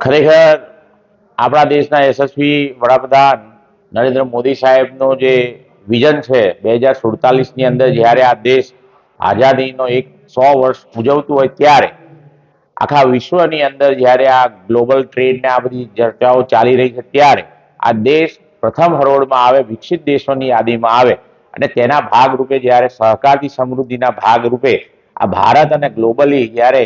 ખરેખર આપણા દેશના યશસ્વી વડાપ્રધાન નરેન્દ્ર મોદી સાહેબનું જે વિઝન છે બે હજાર સુડતાલીસની અંદર જ્યારે આ દેશ આઝાદીનો એક સો વર્ષ ઉજવતું હોય ત્યારે આખા વિશ્વની અંદર જ્યારે આ ગ્લોબલ ટ્રેડને આ બધી ચર્ચાઓ ચાલી રહી છે ત્યારે આ દેશ પ્રથમ હરોળમાં આવે, વિકસિત દેશોની યાદીમાં આવે અને તેના ભાગરૂપે જ્યારે સહકારથી સમૃદ્ધિના ભાગરૂપે આ ભારત અને ગ્લોબલી જ્યારે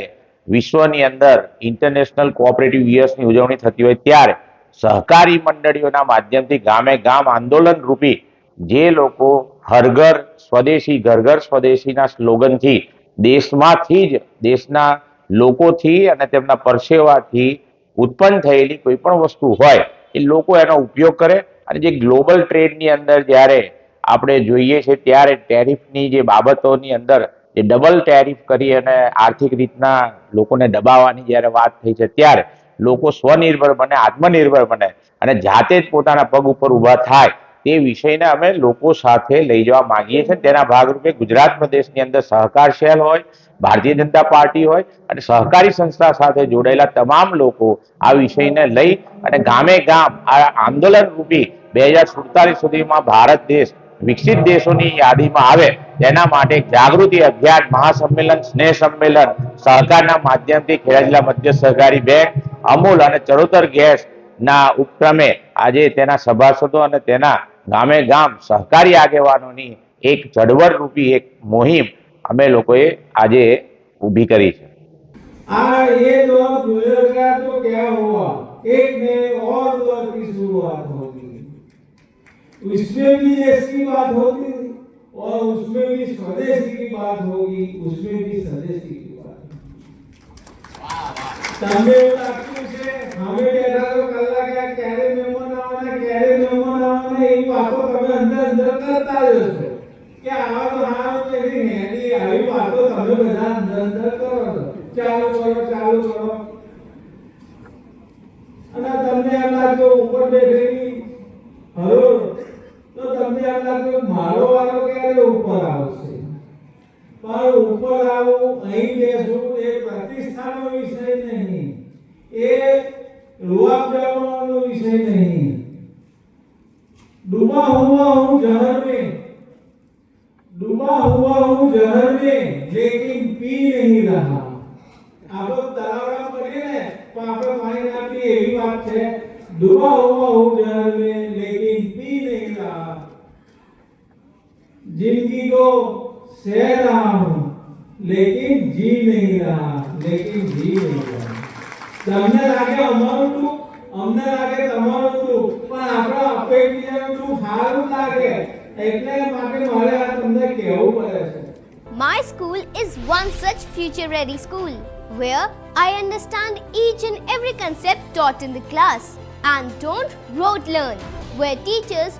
વિશ્વની અંદર ઇન્ટરનેશનલ કોઓપરેટિવ યર્સની ઉજવણી થતી હોય ત્યારે સહકારી મંડળીઓના માધ્યમથી ગામે ગામ આંદોલન રૂપી જે લોકો હરઘર સ્વદેશી ઘર ઘર સ્વદેશીના સ્લોગનથી દેશમાંથી જ, દેશના લોકોથી અને તેમના પરસેવાથી ઉત્પન્ન થયેલી કોઈ પણ વસ્તુ હોય, એ લોકો એનો ઉપયોગ કરે અને જે ગ્લોબલ ટ્રેડની અંદર જ્યારે આપણે જોઈએ છે ત્યારે ટેરિફની જે બાબતોની અંદર જે ડબલ ટેરિફ કરી અને આર્થિક રીતના લોકોને દબાવવાની જ્યારે વાત થઈ છે ત્યારે લોકો સ્વનિર્ભર બને, આત્મનિર્ભર બને અને જાતે જ પોતાના પગ ઉપર ઊભા થાય તે વિષયને અમે લોકો સાથે લઈ જવા માંગીએ છીએ. તેના ભાગરૂપે ગુજરાત પ્રદેશની અંદર સહકાર સેલ હોય, ભારતીય જનતા પાર્ટી હોય અને સહકારી સંસ્થા સાથે જોડાયેલા તમામ લોકો આ વિષયને લઈ અને ગામે ગામ આ આંદોલન રૂપી બે હજાર સુડતાલીસ સુધીમાં ભારત દેશ વિકસિત દેશોની યાદીમાં આવે તેના માટે એક જાગૃતિ અભિયાન મહાસંમેલન સ્નેહ સંમેલન સહકારના માધ્યમથી ખેડા જિલ્લા મધ્ય સહકારી બેંક અમૂલ અને ચરોતર ગેસ ના ઉપક્રમે આજે તેના સભાસદો અને તેના ગામે ગામ સહકારી આગેવાનોની એક ચળવળ રૂપી એક મુહિમ અમે લોકોએ આજે ઊભી કરી છે आ ये दौर गुजरेगा तो क्या हुआ एक नए और दौर की शुरुआत होगी उसमें भी देश की बात होगी और उसमें भी स्वदेश की बात होगी उसमें भी स्वदेशी की बात તમે એવું લાગતું છે અમે બેઠા તો કલાકે આ ક્યારે મહેમાન આવવાના ક્યારે મહેમાન આવવાના એવી વાતો તમે અંદર અંદર કરતા જ હશો કે આવા તો હારો તેની હેડી આવી વાતો તમે બધા અંદર અંદર કરો છો ચાલો કરો ચાલો કરો અને તમને એમ લાગે ઉપર બેઠેલી હલો તો તમને એમ લાગતું મારો વારો ક્યારે ઉપર આવશે પણ ઉપર આવું અહીં બેસવું એ પ્રતિષ્ઠાનો વિષય નહીં એ રૂઆબ જવાનો વિષય નહીં ડૂબા હુआ હું જહર में डूबा हुआ हूँ जहर में लेकिन पी नहीं रहा આપણે તળાવડા પડીએ ને પણ આપણે પાણી ના પીએ એવી વાત છે ડૂબા હુआ हूँ जहर में लेकिन पी नहीं रहा जिंदगी को सह रहा हूँ लेकिन जी नहीं रहा लेकिन जी नहीं रहा તમને લાગે અમારું દુઃખ અમને લાગે તમારું દુઃખ પણ આપણા અપેક્ષાનું દુઃખ સારું લાગે એટલે માટે મારે આ તમને કહેવું પડે છે My school is one such future ready school where I understand each and every concept taught in the class and don't rote learn, where teachers